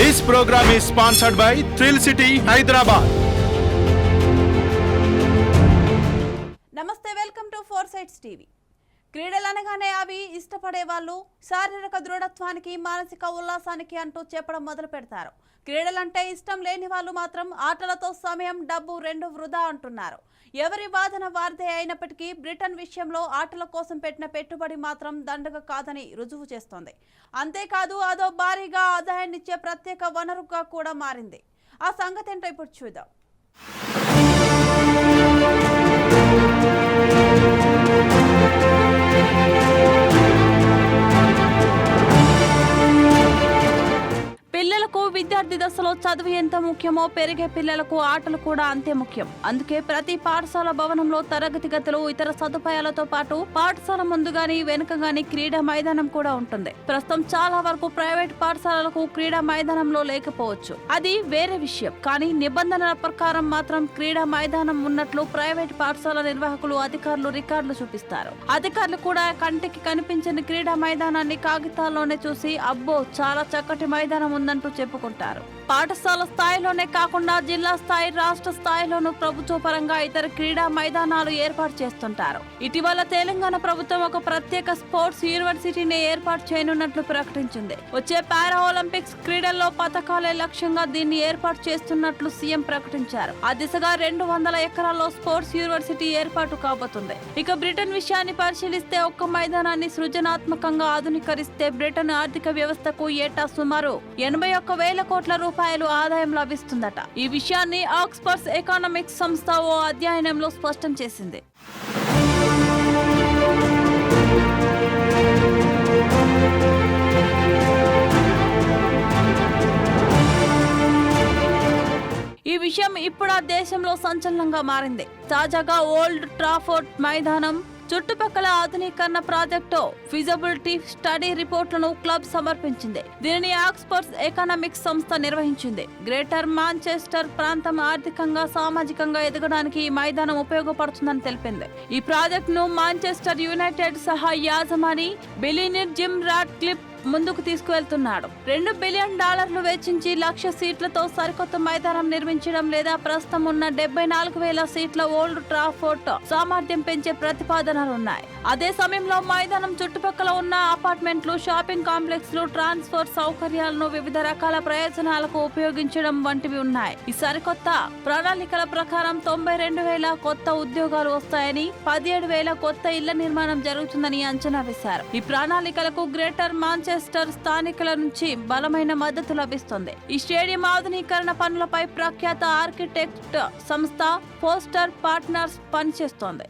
This program is sponsored by Thrill City Hyderabad నమస్తే welcome to Four Sites TV. క్రీడలు అనగానే అవి ఇష్టపడే వాళ్ళు శారీరక దృఢత్వానికి మానసిక ఉల్లాసానికి అంటూ చెప్పడం మొదలు పెడతారు. క్రీడలంటే ఇష్టం లేని వాళ్ళు మాత్రం ఆటలతో సమయం డబ్బు రెండు వృధా అంటున్నారు. ఎవరి వాదన వారిదే అయినప్పటికీ బ్రిటన్ విషయంలో ఆటల కోసం పెట్టిన పెట్టుబడి మాత్రం దండగ కాదని రుజువు చేస్తోంది. అంతేకాదు అదో భారీగా ఆదాయాన్నిచ్చే ప్రత్యేక వనరుగా కూడా మారింది. ఆ సంగతి ఏంటో ఇప్పుడు చూద్దాం. దశలో చదువు ఎంత ముఖ్యమో పెరిగే పిల్లలకు ఆటలు కూడా అంతే ముఖ్యం. అందుకే ప్రతి పాఠశాల భవనంలో తరగతి గదులు ఇతర సదుపాయాలతో పాటు పాఠశాల ముందు గాని వెనుక గాని క్రీడా మైదానం కూడా ఉంటుంది. ప్రస్తుతం చాలా వరకు ప్రైవేట్ పాఠశాలలకు క్రీడా మైదానంలో లేకపోవచ్చు. అది వేరే విషయం. కానీ నిబంధనల ప్రకారం మాత్రం క్రీడా మైదానం ఉన్నట్లు ప్రైవేట్ పాఠశాల నిర్వాహకులు అధికారులు రికార్డులు చూపిస్తారు. అధికారులు కూడా కంటికి కనిపించని క్రీడా మైదానాన్ని కాగితాల్లోనే చూసి అబ్బో చాలా చక్కటి మైదానం ఉందంటూ చెప్పుకుంటారు. పాఠశాల స్థాయిలోనే కాకుండా జిల్లా స్థాయి రాష్ట్ర స్థాయిలోనూ ప్రభుత్వ పరంగా ఇతర క్రీడా మైదానాలు ఏర్పాటు చేస్తుంటారు. ఇటీవల తెలంగాణ ప్రభుత్వం ఒక ప్రత్యేక స్పోర్ట్స్ యూనివర్సిటీని ఏర్పాటు చేయనున్నట్లు ప్రకటించింది. వచ్చే పారా ఒలింపిక్స్ క్రీడల్లో పథకాలే లక్ష్యంగా దీన్ని ఏర్పాటు చేస్తున్నట్లు సీఎం ప్రకటించారు. ఆ దిశగా రెండు వందల ఎకరాల్లో స్పోర్ట్స్ యూనివర్సిటీ ఏర్పాటు కాబోతుంది. ఇక బ్రిటన్ విషయాన్ని పరిశీలిస్తే ఒక్క మైదానాన్ని సృజనాత్మకంగా ఆధునీకరిస్తే బ్రిటన్ ఆర్థిక వ్యవస్థకు ఏటా సుమారు ఎనభై ఒక్క వేల కోట్ల రూపాయలు ఆదాయం లభిస్తుందట. ఈ విషయాన్ని ఆక్స్ఫర్డ్స్ ఎకానమిక్స్ సంస్థ ఓ అధ్యయనంలో స్పష్టం చేసింది. ఈ విషయం ఇప్పుడు దేశంలో సంచలనంగా మారింది. తాజాగా ఓల్డ్ ట్రాఫోర్డ్ మైదానం చుట్టుపక్కల ఆధునీకరణ ప్రాజెక్టు ఫిజబిలిటీ స్టడీ రిపోర్ట్లను క్లబ్ సమర్పించింది. దీనిని ఆక్స్ఫర్డ్స్ ఎకనామిక్స్ సంస్థ నిర్వహించింది. గ్రేటర్ మాంచెస్టర్ ప్రాంతం ఆర్థికంగా సామాజికంగా ఎదగడానికి ఈ మైదానం ఉపయోగపడుతుందని తెలిపింది. ఈ ప్రాజెక్టును మాంచెస్టర్ యునైటెడ్ సహా యాజమాని బిలినిర్ జిమ్ రాట్ క్లిప్ ముందుకు తీసుకువెళ్తున్నాడు. రెండు బిలియన్ డాలర్లు వెచ్చించి లక్ష సీట్లతో సరికొత్త మైదానం నిర్మించడం లేదా ప్రస్తుతం ఉన్న డెబ్బై నాలుగు వేల సీట్ల ఓల్డ్ ట్రాఫోర్ట్ సామర్థ్యం పెంచే ప్రతిపాదనలున్నాయి అదే సమయంలో మైదానం చుట్టుపక్కల ఉన్న అపార్ట్మెంట్లు షాపింగ్ కాంప్లెక్స్లు ట్రాన్స్పోర్ట్ సౌకర్యాలను వివిధ రకాల ప్రయోజనాలకు ఉపయోగించడం వంటివి ఉన్నాయి. ఈ సరికొత్త ప్రణాళికల ప్రకారం తొంభై రెండు వేల కొత్త ఉద్యోగాలు వస్తాయని పదిహేడు వేల కొత్త ఇళ్ళ నిర్మాణం జరుగుతుందని అంచనా వేశారు. ఈ ప్రణాళికలకు గ్రేటర్ మాంచెస్టర్ స్థానికుల నుంచి బలమైన మద్దతు లభిస్తుంది. ఈ స్టేడియం ఆధునీకరణ పనులపై ప్రఖ్యాత ఆర్కిటెక్ట్ సంస్థ పోస్టర్ పార్ట్నర్స్ పనిచేస్తోంది.